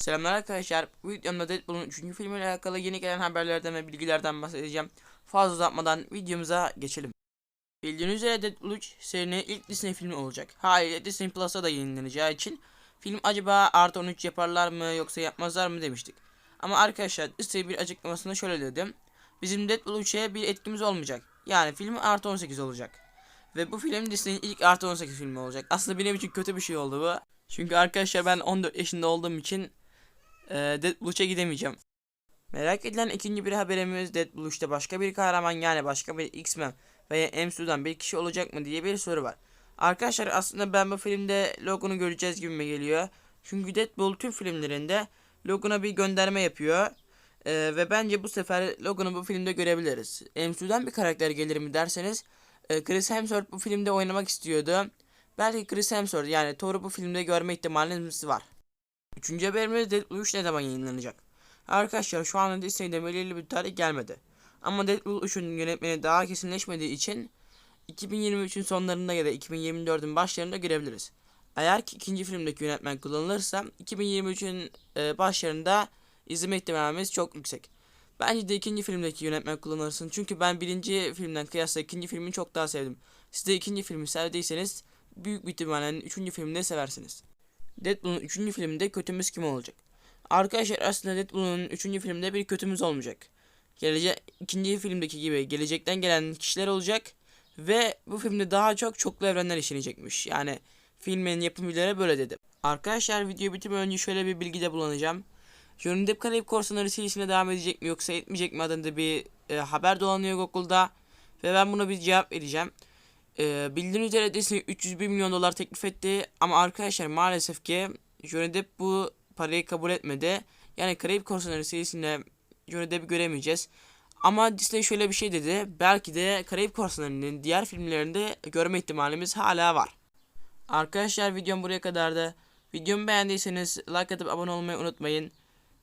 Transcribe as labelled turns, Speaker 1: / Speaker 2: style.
Speaker 1: Selamlar arkadaşlar. Bu videomda Deadpool'un 3. filmiyle alakalı yeni gelen haberlerden ve bilgilerden bahsedeceğim. Fazla uzatmadan videomuza geçelim. Bildiğiniz üzere Deadpool 3 serinin ilk Disney filmi olacak. Haliyle Disney Plus'a da yayınlanacağı için film acaba artı 13 yaparlar mı yoksa yapmazlar mı demiştik. Ama arkadaşlar Disney bir açıklamasında şöyle dedim. Bizim Deadpool 3'e bir etkimiz olmayacak. Yani film artı 18 olacak. Ve bu film Disney'in ilk artı 18 filmi olacak. Aslında benim için kötü bir şey oldu bu. Çünkü arkadaşlar ben 14 yaşında olduğum için e, Deadpool 3'e gidemeyeceğim. Merak edilen ikinci bir haberimiz 3'te başka bir kahraman yani başka bir X-Men veya MCU'dan bir kişi olacak mı diye bir soru var. Arkadaşlar aslında ben bu filmde Logan'u göreceğiz gibime geliyor. Çünkü Deadpool tüm filmlerinde Logan'a bir gönderme yapıyor. E, ve bence bu sefer Logan'ı bu filmde görebiliriz. MCU'dan bir karakter gelir mi derseniz e, Chris Hemsworth bu filmde oynamak istiyordu. Belki Chris Hemsworth yani Thor'u bu filmde görme ihtimalimiz var. Üçüncü haberimiz Deadpool 3 ne zaman yayınlanacak? Arkadaşlar şu anda Disney'de belirli bir tarih gelmedi. Ama Deadpool 3'ün yönetmeni daha kesinleşmediği için 2023'ün sonlarında ya da 2024'ün başlarında görebiliriz. Eğer ki ikinci filmdeki yönetmen kullanılırsa 2023'ün e, başlarında izleme ihtimalimiz çok yüksek. Bence de ikinci filmdeki yönetmen kullanılsın çünkü ben birinci filmden kıyasla ikinci filmi çok daha sevdim. Siz de ikinci filmi sevdiyseniz büyük bir ihtimalle üçüncü filmi de seversiniz. Deadpool'un 3. filminde kötümüz kim olacak? Arkadaşlar aslında Deadpool'un 3. filmde bir kötümüz olmayacak. Gelecek ikinci filmdeki gibi gelecekten gelen kişiler olacak ve bu filmde daha çok çoklu evrenler işlenecekmiş. Yani filmin yapımcıları böyle dedi. Arkadaşlar video bitirmeden önce şöyle bir bilgide bulunacağım. Johnny Depp Karayip Korsanları serisine devam edecek mi yoksa etmeyecek mi adında bir e, haber dolanıyor Google'da ve ben buna bir cevap vereceğim. Ee, bildiğiniz üzere Disney 301 milyon dolar teklif etti ama arkadaşlar maalesef ki Johnny Depp bu parayı kabul etmedi. Yani Karayip Korsanları serisinde Johnny Depp'i göremeyeceğiz. Ama Disney şöyle bir şey dedi. Belki de Karayip Korsanları'nın diğer filmlerinde görme ihtimalimiz hala var. Arkadaşlar videom buraya kadardı. Videomu beğendiyseniz like atıp abone olmayı unutmayın.